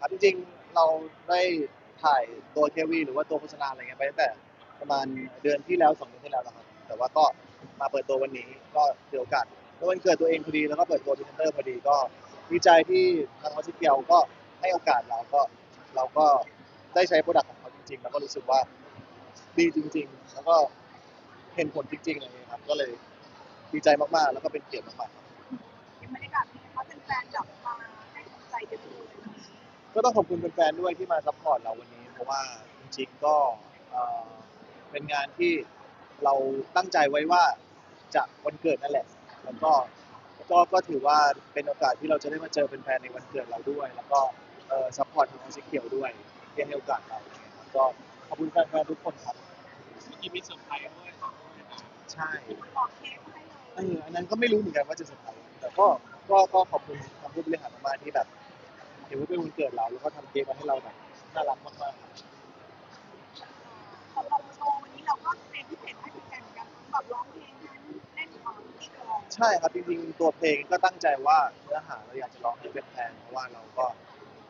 ครับจริงๆเราได้ถ่ายตัวเควีหรือว่าตัวโฆษณาอะไรเงี้ยไปตั้งแต่ประมาณเดือนที่แล้วสองเดือนที่แล้วนะครับแต่ว่าก็มาเปิดตัววันนี้ก็ถือโอกาสแล้ววันเกิดตัวเองพอดีแล้วก็เปิดตัวพรีเซนเตอร์พอดีก็ดีใจที่ทางวอชิเกียวก็ให้โอกาสเราก็เราก็ได้ใช้โปรดักต์ของเขาจริงๆ แล้วก็รู้สึกว่าดีจริง ๆ แล้วก็เห็นผลจริงๆอะไรเงี้ยครับ ก็เลยดีใจมากๆ แล้วก็เป็นเกียรติมากๆ บรรยากาศที่เขาเป็นแฟนกลับมาให้กำลังใจเยอะ ก็ต้องขอบคุณแฟนๆด้วยที่มาซัพพอร์ตเราวันนี้ เพราะว่าจริงๆก็เอ่อเป็นงานที่เราตั้งใจไว้ว่าจะวันเกิดนั่นแหละ แล้วก็ก็ก็ถือว่าเป็นโอกาสที่เราจะได้มาเจอแฟนๆในวันเกิดเราด้วย แล้วก็เอ่อซัพพอร์ตทางสีเขียวด้วยที่ให้โอกาสเรานะครับก็ขอบคุณแฟนๆทุกคนครับเมื่อกี้มีเซอร์ไพรส์ด้วยขอบคุณนะครับใช่ขอเค้กให้เลย เอออันนั้นก็ไม่รู้เหมือนกันว่าจะเซอร์ไพรส์แต่ก็ก็ก็ขอบคุณทางผู้บริหารมากๆที่แบบ เห็นว่าเป็นวันเกิดเราแล้วก็ทำเค้กมาให้เราแบบน่ารักมากๆครับสำหรับโชว์วันนี้เราก็เตรียมพิเศษให้แฟนๆกันแบบร้องเพลงนั้นเล่นของที่กลองใช่ครับจริงๆตัวเพลงก็ตั้งใจว่าเนื้อหาเราอยากจะร้องให้เป็นแฟนเพราะว่าเราก็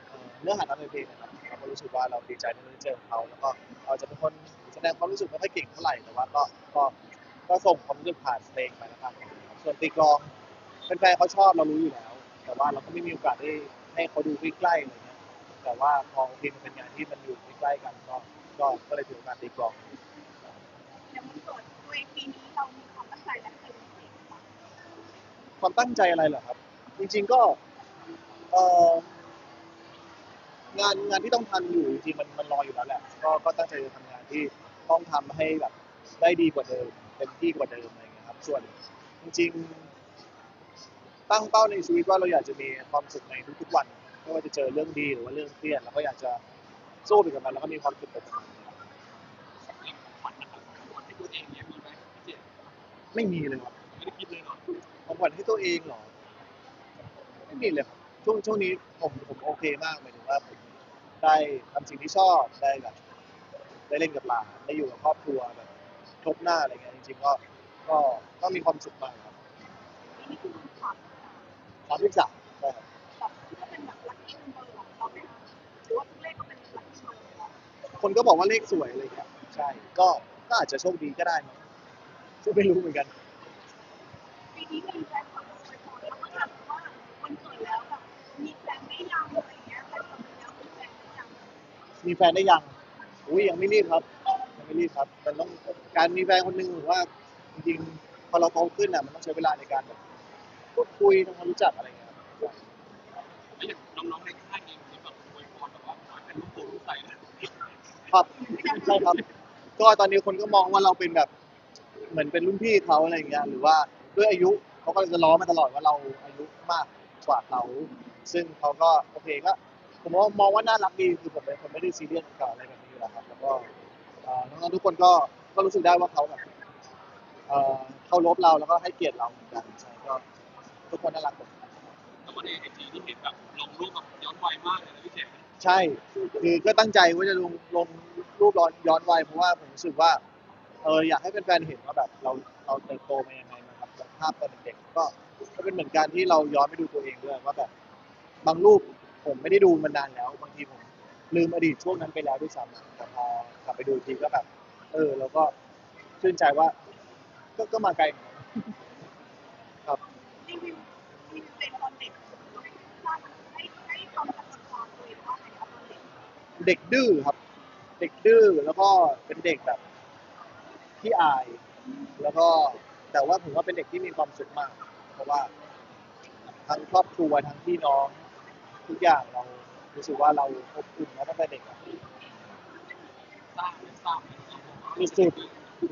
เอ่อเนื้อหาตามในเพลงนะครับเราก็รู้สึกว่าเราดีใจที่ได้เจอเขาแล้วก็เราจะเป็นคนแสดงความรู้สึกไม่ค่อยเก่งเท่าไหร่แต่ว่าก็ก็ก็ส่งความรู้สึกผ่านเพลงไปนะครับส่วนตีกลองแฟนๆเขาชอบเรารู้อยู่แล้ว แต่ว่าเราก็ไม่มีโอกาสได้ ให้เขาดูใกล้ๆอะไรเงี้ยแต่ว่าพอเพลงมันเป็นงานที่มันอยู่ใกล้ๆกันก็ก็ก็เลยถือโอกาสตีกลองอย่างวันเกิดตัวเองปีนี้เรามีความตั้งใจและเตรียมพิเศษค่ะความตั้งใจอะไรเหรอครับ จริง ๆก็เอองานงานที่ต้องทำอยู่จริงๆมันมันรออยู่แล้วแหละ ก็ก็ตั้งใจจะทำงานที่ต้องทำให้แบบได้ดีกว่าเดิมเต็มที่กว่าเดิมอะไรอย่างเงี้ยครับ ส่วนจริงๆ ตั้งเป้าในชีวิตว่าเราอยากจะมีความสุขในทุกๆวัน ไม่ว่าจะเจอเรื่องดีหรือว่าเรื่องเครียดเราก็อยากจะสู้ไปกับมันแล้วก็มีความสุขไปกับมันครับไม่มีเลยครับไม่ได้คิดเลยเหรอของขวัญให้ตัวเองเหรอไม่มีเลยครับช่วงช่วงนี้ผมผมโอเคมากหมายถึงว่าผมได้ทำสิ่งที่ชอบได้แบบได้เล่นกับหลานได้อยู่กับครอบครัวแบบทบหน้าอะไรเงี้ยจริงๆก็ก็ก็มีความสุขมากครับปีนี้คือความามสิบสามครับแบบก็บบลัคกี้เบอร์ของเรามคะหรือว่าทุกเลขก็เป็นลับคนก็บอกว่าเลขสวยอะไรเงี้ยใช่ ก็ก็อาจจะโชคดีก็ได้มั้งซึ่งไม่รู้เหมือนกัน ปีนี้มีแฟนคลับมาช่วยพอแล้วก็ถามว่าวันเกิดแล้วแบบมีแฟนไม่ยังอะไรเงี้ยแฟนคลับแล้วมีแฟนไม่ยังมีแฟนได้ยังอุ้ยยังไม่รีบครับยังไม่รีบครับ มันต้องการมีแฟนคนหนึ่งผมว่าจริงๆพอเราโตขึ้นอะมันต้องใช้เวลาในการแบบ พูดคุยทำความรู้จักอะไรเงี้ยครับแล้วอย่างน้องๆในค่ายเองมีแบบอวยพรแบบว่าขอให้เป็นลูกโป่งลูกใสนะครับใช่ครับ ก็ตอนนี้คนก็มองว่าเราเป็นแบบ เหมือนเป็นรุ่นพี่เขาอะไรอย่างเงี้ยหรือว่าด้วยอายุเขาก็จะล้อมาตลอดว่าเราอายุมากกว่าเขาซึ่งเขาก็โอเคก็ผมว่ามองว่าน่ารักดีคือผมเป็นคนไม่ได้ซีเรียสกับอะไรแบบนี้อยู่แล้วครับแล้วก็เอ่อน้องๆทุกคนก็ก็รู้สึกได้ว่าเขาแบบเอ่อเคารพเราแล้วก็ให้เกียรติเราเหมือนกันใช่ก็ ทุกคนน่ารักหมดแล้ววันในไอจีที่เห็นแบบลงรูปแบบย้อนวัยมากเลยนะพี่เจใช่ คือก็ตั้งใจว่าจะลงลงรูปย้อนย้อนวัยเพราะว่าผมรู้สึกว่าเอออยากให้แฟนๆเห็นว่าแบบเราเราเติบโตมายังไงนะครับจากภาพตอนเด็กๆก็ก็เป็นเหมือนการที่เราย้อนไปดูตัวเองด้วยว่าแบบบางรูปผมไม่ได้ดูมันนานแล้ว บางทีผมลืมอดีตช่วงนั้นไปแล้วด้วยซ้ำอะแต่พอกลับไปดูอีกทีก็แบบ เออเราก็ชื่นใจว่า ก็ก็มาไกลเหมือนกันครับ รีวิวรีวิวเป็นตอนเด็กสร้างให้ให้ความสะกดความตัวเองว่าไงครับตอนเด็ก เด็กดื้อครับ เด็กดื้อแล้วก็เป็นเด็กแบบที่อาย แล้วก็แต่ว่าผมว่าเป็นเด็กที่มีความสุขมาก เพราะว่าทั้งครอบครัวทั้งพี่น้อง ทุกอย่างเรารู้สึกว่าเราอบอุ่นมาตั้งแต่เด็กอะทราบไม่ทราบเลยครับผมสุด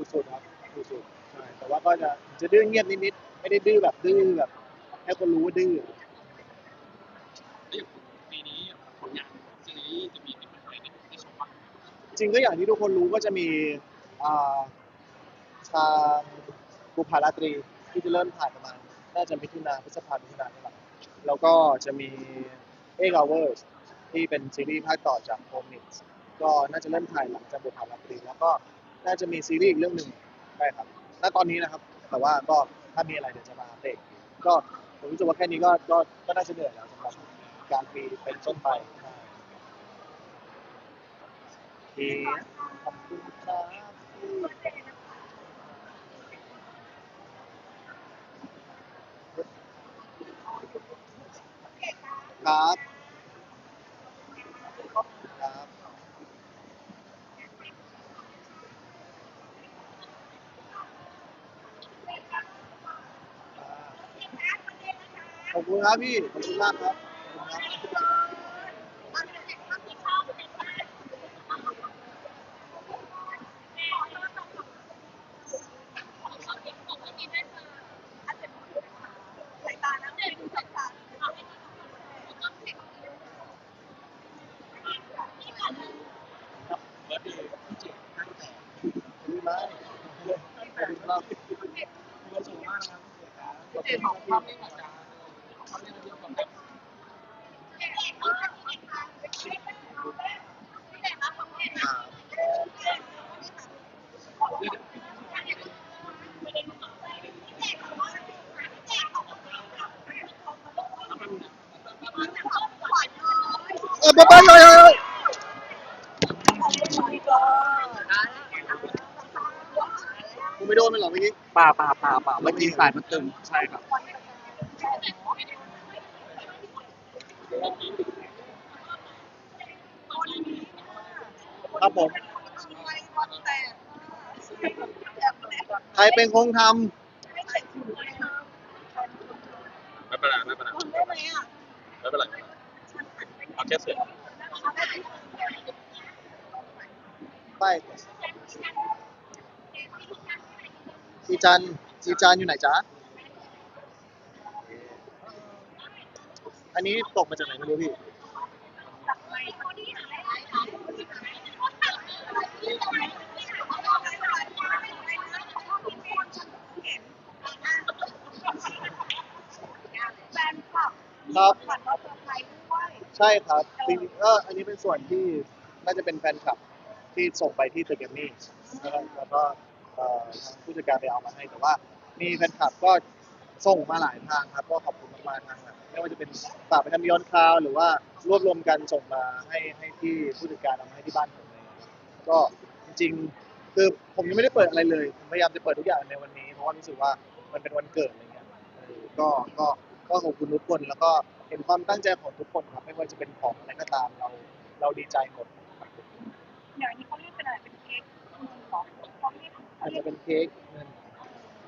ๆสุดๆครับสุดๆใช่แต่ว่าก็จะจะดื้อเงียบนิดๆไม่ได้ดื้อแบบดื้อแบบให้คนรู้ว่าดื้อ แล้วอย่างปีนี้ผลงานซีรีส์จะมีเป็นอะไรในในชมบ้าง จ ริงก็อย่างที่ทุกคนรู้ก็จะมีอ่าทางบุพาราตรีที่จะเริ่มถ่ายประมาณน่าจะมิถุนาพฤษภามิถุนาเนี่ยแหละแล้วก็จะมีเอ็กเอาเวอร์ที่เป็นซีรีส์ภาคต่อจากโฮมิกก็น่าจะเริ่มถ่ายหลังจากบุพาราตรีแล้วก็น่าจะมีซีรีส์อีกเรื่องหนึ่งได้ครับณตอนนี้นะครับ แต่ว่าก็ถ้ามีอะไรเดี๋ยวจะมาอัปเดตกก็ผมรู้สึกว่าแค่นี้ก็ก็ก็น่าจะเหนื่อยแล้วสำหรับกลารปีเป็นต้นไป เคขอบคุณครับเบอร์เดย์นะคะโอเคค่ะครับครับขอบคุณครับพี่ขอบคุณมากครับขอบคุณครับ สายตานะเด็กสายตา เบิร์ดเดย์ที่เจ็ดตั้งแต่ ดีไหมขอบคุณครับ มีความสุขมากนะครับ เองความไม่เหมือนกันของควาบบครับเออบ๊ายบายเลยเลยไม่โดนมันหรอเมื่อกี้ป่าป่าป่าป่าเมื่อกี้สายมันตึงใช่ครับ ครับผม ใครเป็นคงทไม่เป็นไรไม่เป็นไรไม่เป็นไรเอาแค่เสร็จำไปจีจันจีจันอยู่ไหนจ๊ะ อันนี้ตกมาจากไหนไม่รู้พี่ แฟนคลับครับฝันว่าเซอร์ไพรส์ด้วยใช่ครับจริงๆก็อันนี้เป็นส่วนที่น่าจะเป็นแฟนคลับที่ส่งไปที่ตึกแกรมมี่นะครับแล้วก็เอ่อทางผู้จัดการไปเอามาให้แต่ว่า มีแฟนคลับก็ ส่งมาหลายทางครับ ก็ขอบคุณมากๆทางแบบไม่ว่าจะเป็นฝากไปทำย้อนคลาว หรือว่ารวบรวมกันส่งมาให้ให้ที่ผู้จัดการเอามาให้ที่บ้านผมเลยก็จริงๆคือผมยังไม่ได้เปิดอะไรเลยผมพยายามจะเปิดทุกอย่างในวันนี้เพราะว่ารู้สึกว่ามันเป็นวันเกิดอะไรเงี้ยเออก็ก็ก็ขอบคุณทุกคนแล้วก็เห็นความตั้งใจของทุกคนครับไม่ว่าจะเป็นของอะไรก็ตามเรา เราดีใจหมดอย่างนี้เขาเรียกเป็นอะไรเป็นเค้กเงินหรอเขาเรียกอาจจะเป็นเค้กเงิน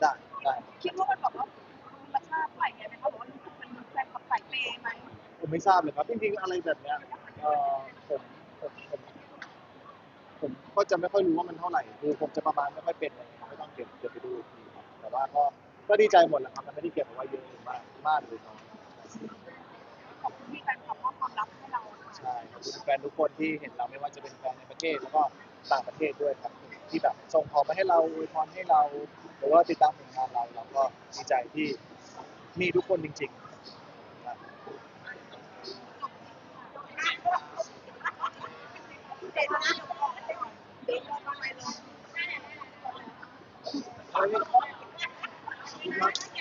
ได้ได้ คิดว่ามันแบบว่าาเท่าไหร่เนี่ยเป็นเขาบอกว่ารู้สึกเป็นแฟนคลับสายเปย์ไหมผมไม่ทราบเลยครับจริงๆอะไรแบบเนี้ยเออผมผมผมผมก็จะไม่ค่อยรู้ว่ามันเท่าไหร่คือผมจะประมาณไม่ค่อยเป็นอะไรเงี้ยไม่ต้องเก็บเก็บไปดูอีกทีครับแต่ว่าก็ก็ดีใจหมดแหละครับมันไม่ได้เก็บเอาไว้เยอะหรือมากมากเลยเนาะขอบคุณที่แฟนคลับมอบความรักให้เราค่ะใช่ขอบคุณแฟนทุกคนที่เห็นเราไม่ว่าจะเป็นแฟนในประเทศแล้วก็ต่างประเทศด้วยครับ ที่แบบส่งของมาให้เราอวยพรให้เราหรือว่าติดตามผลงานเราเราก็ดีใจที่ มีทุกคนจริงๆรับ